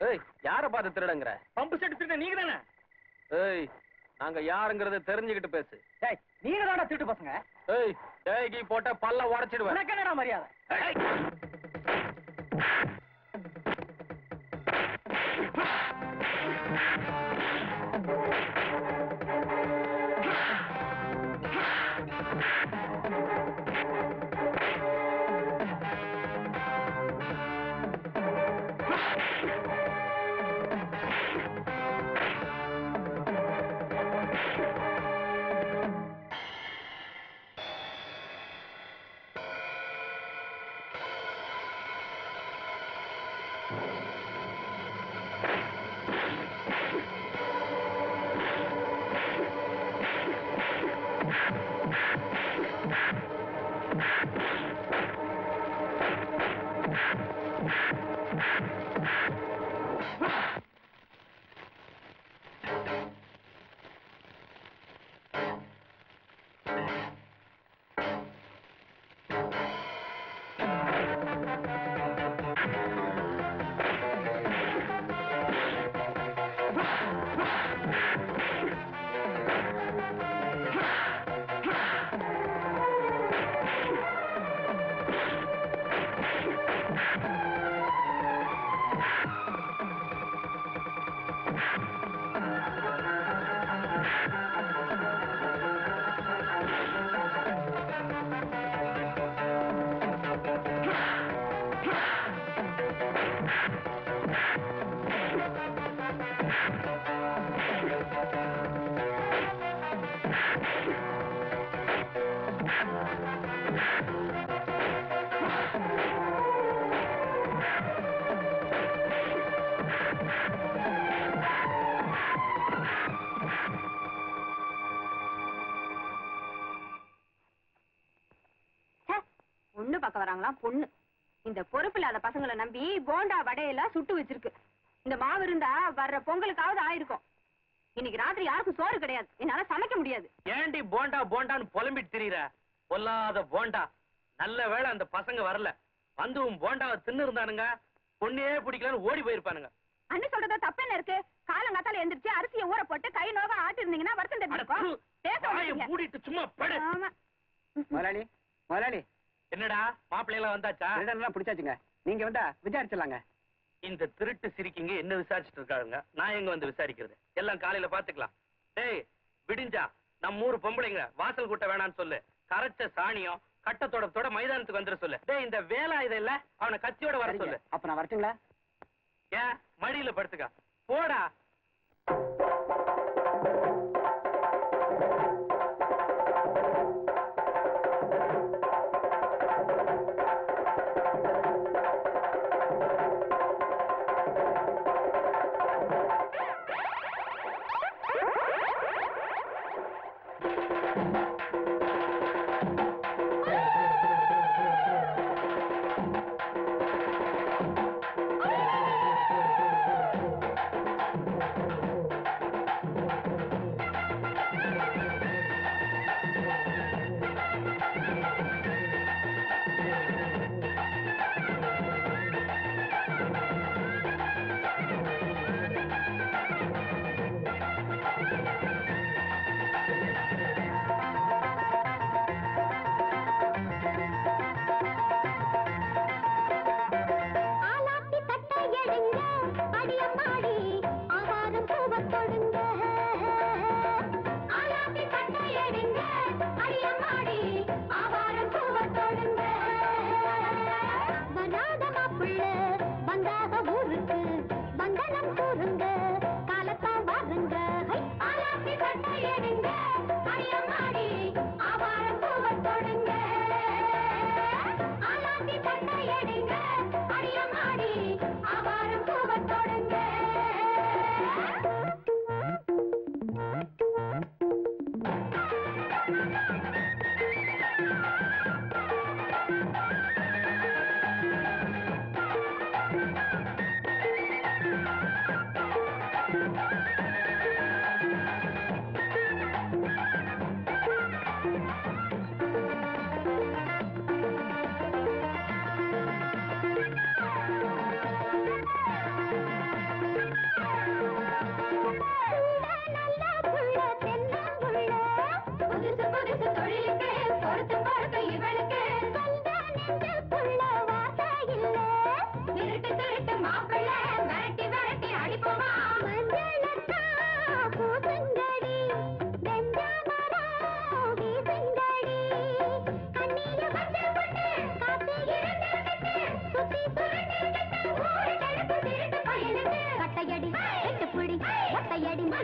ஏய் யார பார்த்து திருடங்கிற? பம்பு செட்டு திருட நீங்க தானே ஏய் நாங்க யாருங்கறத தெரிஞ்சுக்கிட்டு பேசு. டேய் நீங்க தானடா திருட்டு பசங்க. ஏய் டேகி போட்ட பல்ல உடைச்சிடுவேன். உனக்கு என்னடா மரியாதை? பார்க்க வராங்களாம் பொண்ணு. இந்த பொறுப்பு இல்லாத பசங்களை நம்பி போண்டா வடையெல்லாம் சுட்டு வச்சிருக்கு. இந்த மாவு இருந்தா வர்ற பொங்கலுக்காவது ஆயிருக்கும். இன்னைக்கு ராத்திரி யாருக்கும் சோறு கிடையாது. என்னால சமைக்க முடியாது. ஏண்டி போண்டா போண்டான்னு புலம்பிட்டு திரியற? பொல்லாத போண்டா. நல்ல வேளை அந்த பசங்க வரல. வந்து உன் போண்டாவை தின்னு இருந்தானுங்க பொண்ணே பிடிக்கலன்னு ஓடி போயிருப்பானுங்க. அண்ணன் சொல்றத தப்பு என்ன இருக்கு? காலங்காத்தால எந்திரிச்சு அரிசியை ஊற போட்டு கை நோக ஆட்டி இருந்தீங்கன்னா வருத்தம் தெரிஞ்சிருக்கும் பேச மாட்டீங்க. மூடிட்டு சும்மா படு. முதலாளி முதலாளி என்னடா மாப்பிள்ளை எல்லாம் வந்தாச்சா? திருடன்லாம் பிடிச்சாச்சுங்க. நீங்க வந்தா விசாரிச்சிடலாங்க. இந்த திருட்டு சிரிக்கிங்க என்ன விசாரிச்சுட்டு இருக்காங்க நான் எங்க வந்து விசாரிக்கிறது? எல்லாம் காலையில பாத்துக்கலாம் டேய் விடிஞ்சா நம்ம ஊர் பொம்பளைங்க வாசல் கூட்ட வேணாம்னு சொல்லு. கரைச்ச சாணியம் கட்டத்தோடத்தோட மைதானத்துக்கு வந்துட சொல்லு. டேய் இந்த வேலை இல்ல அவனை கத்தியோட வர சொல்லு. அப்ப நான் வரட்டுங்களா? ஏன் மடியில படுத்துக்க. போடா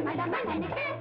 मैडम मैंने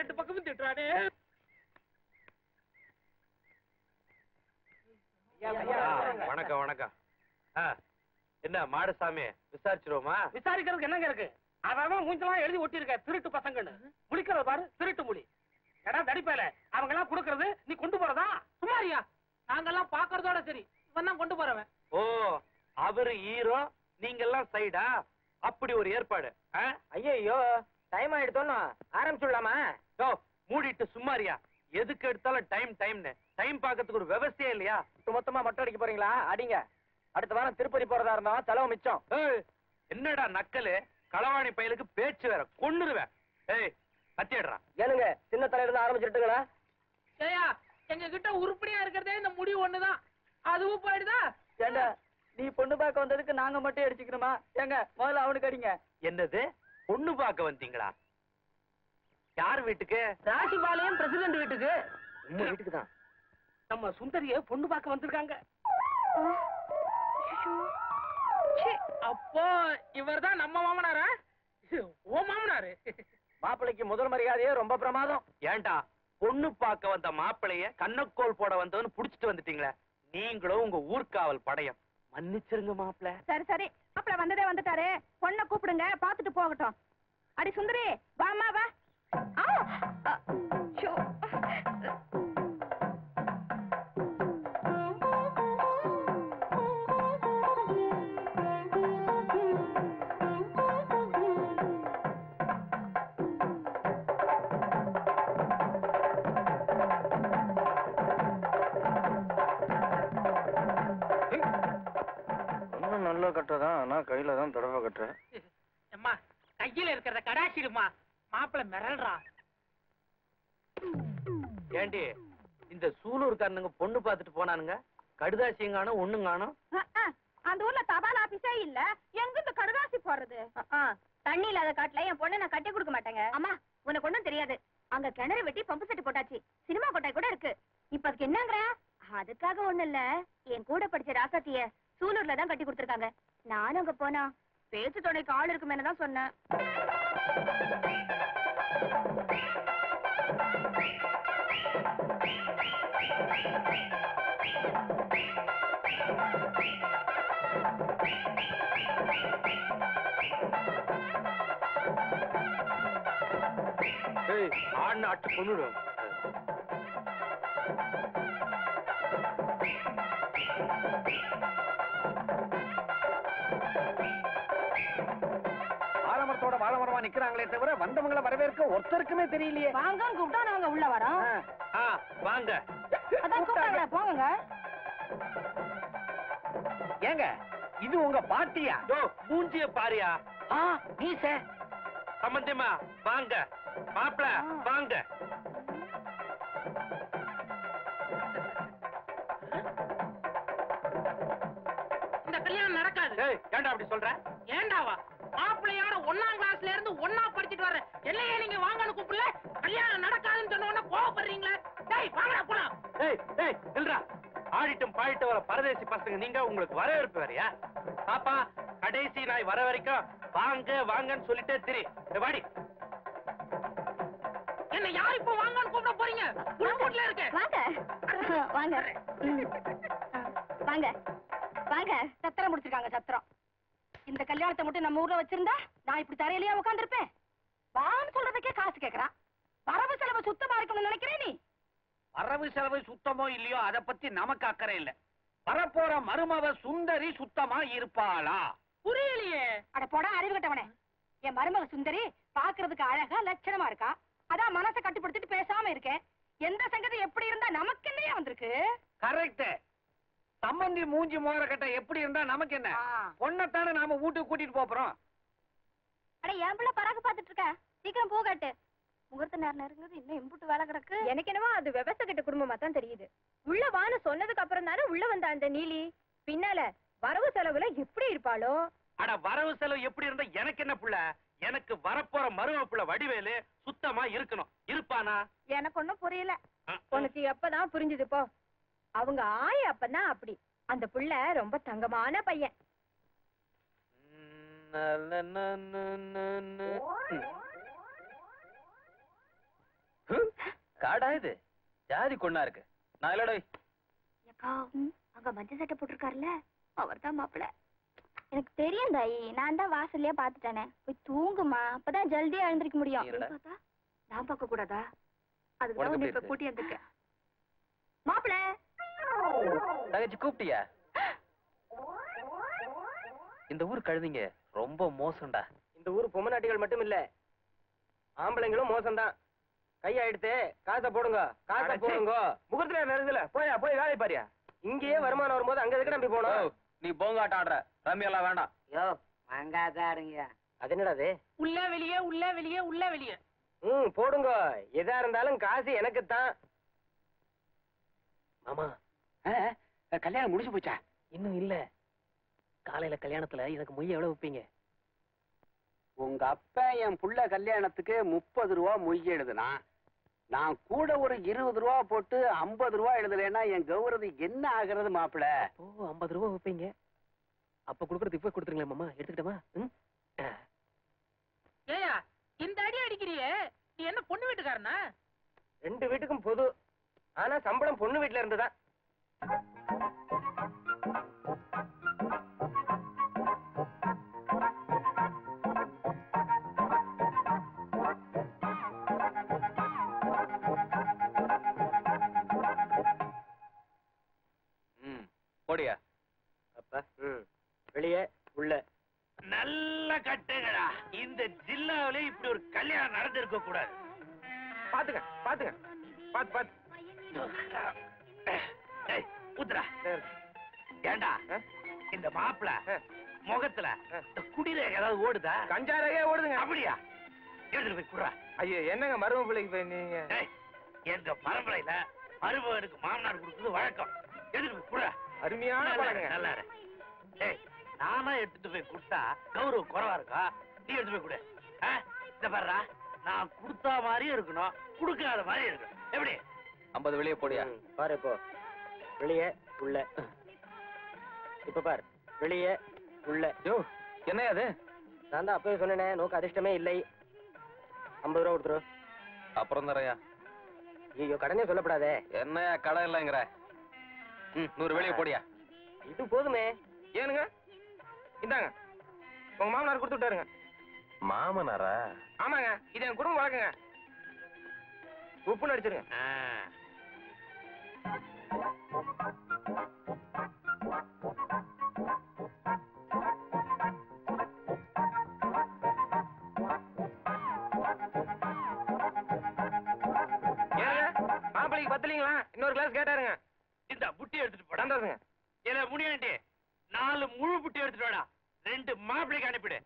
ரெண்டு பக்கமும் திட்டுறானே. வணக்கம் வணக்கம் என்ன மாடசாமி விசாரிச்சிருவோமா? விசாரிக்கிறதுக்கு என்னங்க இருக்கு? அவன் மூஞ்செல்லாம் எழுதி ஒட்டியிருக்க திருட்டு பசங்கன்னு. முழிக்கிறது பாரு திருட்டு மொழி. எடா தடிப்பேல அவங்க எல்லாம் கொடுக்கறது நீ கொண்டு போறதா? சுமாரியா நாங்கெல்லாம் பாக்குறதோட சரி. இவன் தான் கொண்டு போறவன். ஓ அவரு ஹீரோ நீங்க எல்லாம் சைடா? அப்படி ஒரு ஏற்பாடு? ஐயோ டைம் ஆயிடுத்தோன்னு ஆரம்பிச்சுடலாமா? யோ, மூடிட்டு சும்மாரியா எதுக்கு எடுத்தாலும் டைம் டைம்னு டைம் பார்க்கறதுக்கு ஒரு விவசாயம் இல்லையா? மொத்தமா மொட்டை அடிக்க போறீங்களா? அடிங்க. அடுத்த வாரம் திருப்பதி போறதா இருந்தா செலவு மிச்சம். ஏய், என்னடா நக்கலு? களவாணி பயலுக்கு பேச்சு வேற கொன்னுருவேன். ஏய் ஏனுங்க சின்ன தலையில இருந்து ஆரம்பிச்சுட்டுங்களா ஏயா எங்க கிட்ட உருப்படியா இருக்கிறதே இந்த முடிவு ஒண்ணுதான். அதுவும் போயிடுதா? ஏண்டா நீ பொண்ணு பார்க்க வந்ததுக்கு நாங்க மட்டும் அடிச்சுக்கணுமா? ஏங்க முதல்ல அவனுக்கு அடிங்க. என்னது? பொண்ணு பார்க்க வந்தீங்களா? யார் வீட்டுக்கு? ராசிபாளையம் பிரசிடண்ட் வீட்டுக்கு. உங்க வீட்டுக்கு தான் நம்ம சுந்தரிய பொண்ணு பார்க்க வந்திருக்காங்க. அப்போ இவர்தான் நம்ம மாமனாரா? ஓ மாமனாரு. மாப்பிள்ளைக்கு முதல் மரியாதையே ரொம்ப பிரமாதம். ஏன்டா? பொண்ணு பார்க்க வந்த மாப்பிளைய கண்ணக்கோல் போட வந்தவன்னு புடிச்சிட்டு வந்துட்டீங்களே. நீங்களும் உங்க ஊர்காவல் படையம். மன்னிச்சிருங்க மாப்பிள. சரி சரி. மாப்பிள வந்ததே வந்துட்டாரு. பொண்ணை கூப்பிடுங்க பாத்துட்டு போகட்டும். அடி சுந்தரி வாமா வா. நல்லா கட்டுறதான் ஆனா கையில தான் தடவை கட்டுறேன். அம்மா கையில இருக்கிறத கடாசிடுமா மாப்பிள மிரள்றா. ஏண்டி இந்த சூலூர்காரனுங்க பொண்ணு பார்த்துட்டு போனானுங்க? கடுதாசியும் காணும் ஒண்ணும் காணும் அ, அ, அந்த ஊர்ல தபால் ஆபீஸே இல்ல. எங்க இந்த கடுதாசி போடுறது தண்ணி இல்லாத காட்டுல என் பொண்ணை நான் கட்டி கொடுக்க மாட்டேங்க. அம்மா உனக்கு ஒண்ணும் தெரியாது. அங்க கிணறு வெட்டி பம்பு செட்டு போட்டாச்சு. சினிமா கொட்டாய் கூட இருக்கு. இப்ப அதுக்கு என்னங்கிற? அதுக்காக ஒண்ணு இல்ல. என் கூட படிச்ச ராசாத்திய சூலூர்ல தான் கட்டி கொடுத்திருக்காங்க. நானும் அங்க போனா பேச்சு துணைக்கு ஆள் இருக்குமேனு தான் சொன்னேன். ஏய் நாட்டு பொண்ணுடும் கொன்னுடும் ஆலமரத்தோட வாழமரமா நிக்கிறாங்களே தவிர வந்தவங்கள வரவேற்க ஒருத்தருக்குமே தெரியலையே. வாங்கன்னு கூப்பிட்டா நாங்க உள்ள வரோம் ஆ வாங்க. அதான் போங்க ஏங்க இது உங்க பாட்டியா? மூஞ்சிய பாரியா. ஆ நீ சார் சம்பந்தியமா வாங்க. மாப்பிள வாங்க. இந்த கல்யாணம் நடக்காது. ஏய் ஏன்டா அப்படி சொல்ற? ஏண்டாவா? மாப்பிள்ளையோட ஒண்ணாம் கிளாஸ்ல இருந்து ஒண்ணா படிச்சிட்டு வர்றேன். என்னையே நீங்க வாங்கன்னு கூப்பிடல? கல்யாணம் நடக்காதுன்னு சொன்ன உடனே கோவப்படுறீங்களே? டேய் வாங்கடா போலாம். ஏய் ஏய் நில்றா. ஆடிட்டும் பாடிட்டு வர பரதேசி பசங்க நீங்க உங்களுக்கு வரவேற்பு வேறையா? பாப்பா கடைசி நாய் வர வரைக்கும் வாங்க வாங்கன்னு சொல்லிட்டே திரி. வாடி. என்ன யார் இப்ப வாங்கன்னு கூப்பிட போறீங்க? புல்கோட்ல இருக்க. வாங்க. வாங்க. வாங்க. வாங்க. சத்திரம் முடிச்சிருக்காங்க சத்திரம். இந்த கல்யாணத்தை மட்டும் நம்ம ஊர்ல வச்சிருந்தா நான் இப்படி தரையிலேயே உட்கார்ந்திருப்பேன். வான்னு சொல்றதுக்கே காசு கேக்குறான் வரவு செலவு சுத்தமா இருக்கணும்னு நினைக்கிறேன் நீ? வரவு செலவு சுத்தமோ இல்லையோ அத பத்தி நமக்கு அக்கறை இல்ல. வரப்போற மருமவ சுந்தரி சுத்தமா இருப்பாளா? புரியலையே. அட போடா அறிவு கட்டவனே. என் மருமக சுந்தரி பாக்குறதுக்கு அழகா லட்சணமா இருக்கா. அதான் மனசை கட்டுப்படுத்திட்டு பேசாம இருக்கேன் எந்த சங்கதி எப்படி இருந்தா நமக்கு என்னையா வந்திருக்கு? கரெக்ட் சம்பந்தி மூஞ்சி மோர கட்ட எப்படி இருந்தா நமக்கு என்ன? பொண்ணத்தானே நாம வீட்டுக்கு கூட்டிட்டு போறோம். அட என் பிள்ளை பராக்கு பாத்துட்டு இருக்க? சீக்கிரம் போ காட்டு. முகூர்த்த நேரம் நெருங்குது இன்னும் இம்புட்டு வேலை கிடக்கு. எனக்கு என்னவோ அது விவசாய கிட்ட குடும்பமா தான் தெரியுது. உள்ள வான்னு சொன்னதுக்கு அப்புறம் தானே உள்ள வந்த அந்த நீலி? பின்னால வரவு செலவுல எப்படி இருப்பாளோ? அட வரவு செலவு எப்படி இருந்தா எனக்கு என்ன புள்ள? எனக்கு வரப்போற மரும புள்ள வடிவேலு சுத்தமா இருக்கணும். இருப்பானா? எனக்கு ஒண்ணும் புரியல. உனக்கு எப்பதான் புரிஞ்சுது போ. அவங்க ஆய அப்பதான் அப்படி. அந்த புள்ள ரொம்ப தங்கமான பையன். காடா இது ஜாதி கொண்டா இருக்கு நான் இல்லடா அங்க மஞ்சள் சட்டை போட்டிருக்காருல்ல அவர் தான் மாப்பிள்ள எனக்கு தெரியும் தாயி நான் தான் வாசல்லயே பாத்துட்டேனே போய் தூங்குமா அப்பதான் ஜல்தியா எழுந்திருக்க முடியும் நான் பார்க்க கூடாதா அதுக்கு இப்ப கூட்டி வந்திருக்கேன் மாப்பிள்ள தங்கச்சி கூப்பிட்டியா? இந்த ஊர் கழுதிங்க ரொம்ப மோசம்டா. இந்த ஊர் பொம்மநாட்டிகள் மட்டும் இல்ல ஆம்பளைங்களும் மோசம்தான். கையாயிடுத்து காசை போடுங்க காசை. போடுங்க. முகூர்த்தத்துல நெருங்கல போயா போய் வேலை பாரியா. இங்கேயே வருமானம் வரும்போது அங்க எதுக்கு நம்பி போனோம்? நீ போங்காட்ட ஆடுற ரம்மி எல்லாம் வேண்டாம். யோ மங்காதாடுங்க அது என்னடா அது? உள்ள வெளியே உள்ள வெளியே உள்ள வெளியே. ம் போடுங்க. எதா இருந்தாலும் காசு எனக்கு தான் மாமா கல்யாணம் முடிஞ்சு போச்சா? இன்னும் இல்ல. காலையில கல்யாணத்துல எனக்கு மொய் எவ்வளவு வைப்பீங்க? உங்க அப்பா என் புள்ள கல்யாணத்துக்கு முப்பது ரூபா மொய் எழுதுனா நான் கூட ஒரு இருபது ரூபா போட்டு ஐம்பது ரூபா எழுதலைன்னா என் கௌரதி என்ன ஆகுறது மாப்பிள? ஓ ஐம்பது ரூபா வைப்பீங்க. அப்ப குடுக்கறது இப்ப கொடுத்துருங்களேன் மாமா. எடுத்துக்கிட்டமா? ம்? ஏயா இந்த அடி அடிக்கிறியே. நீ என்ன பொண்ணு வீட்டுக்காரனா? ரெண்டு வீட்டுக்கும் பொது. ஆனா சம்பளம் பொண்ணு வீட்டுல இருந்துதான். போடியா. அப்ப வெளியே உள்ள. நல்ல கட்டுங்கடா. இந்த ஜில்லாவிலே இப்படி ஒரு கல்யாணம் நடந்திருக்க கூடாது. பாத்துக்க பாத்துக்க. பாத்து பாத்து. ஏய், ஊத்துடா ஏண்டா? இந்த மாப்பிள முகத்துல இந்த குடிரேகை ஏதாவது ஓடுதா? கஞ்சாரகே ஓடுதுங்க. அப்படியா? எடுத்துட்டு போய் குடுறா. ஐயோ என்னங்க மரும பிள்ளைக்கு போய் நீங்க? ஏய், எங்க பரம்பரையில மருமகனுக்கு மாமனார் கொடுக்குறது வழக்கம். எடுத்துட்டு போய் குடுறா. அருமையான பழக்கங்க நல்லா. ஏய், நானா எடுத்துட்டு போய் கொடுத்தா கௌரவம் குறைவா இருக்கா? நீ எடுத்து போய் கொடு? இந்த பாருடா நான் கொடுத்தா மாதிரியும் இருக்கணும் கொடுக்காத மாதிரியும் இருக்கணும். எப்படி? ஐம்பது வெளியே போடியா? பாரு இப்போ வெளியே உள்ள. இப்ப பாரு வெளியே உள்ள. யோ என்ன அது? நான் தான் அப்பவே சொன்னேனே நோக்கு அதிர்ஷ்டமே இல்லை. ஐம்பது ரூபா கொடுத்துரு. அப்புறம் தரையா ஐயோ கடனே சொல்லப்படாதே. என்னையா கடை இல்லைங்கிற? ம் நூறு வெளியே போடியா? இது போதுமே. ஏனுங்க? இந்தாங்க. உங்க மாமனார் கொடுத்து விட்டாருங்க. மாமனாரா? ஆமாங்க இது என் குடும்பம் வழக்குங்க. உப்புன்னு அடிச்சிருங்க. கேட்டாருங்க. இந்த புட்டி எடுத்துட்டு போடா. சந்தோஷங்க இல்ல நாலு முழு புட்டி எடுத்துட்டு வாடா. ரெண்டு மாப்பிள்ளைக்கு அனுப்பிடு.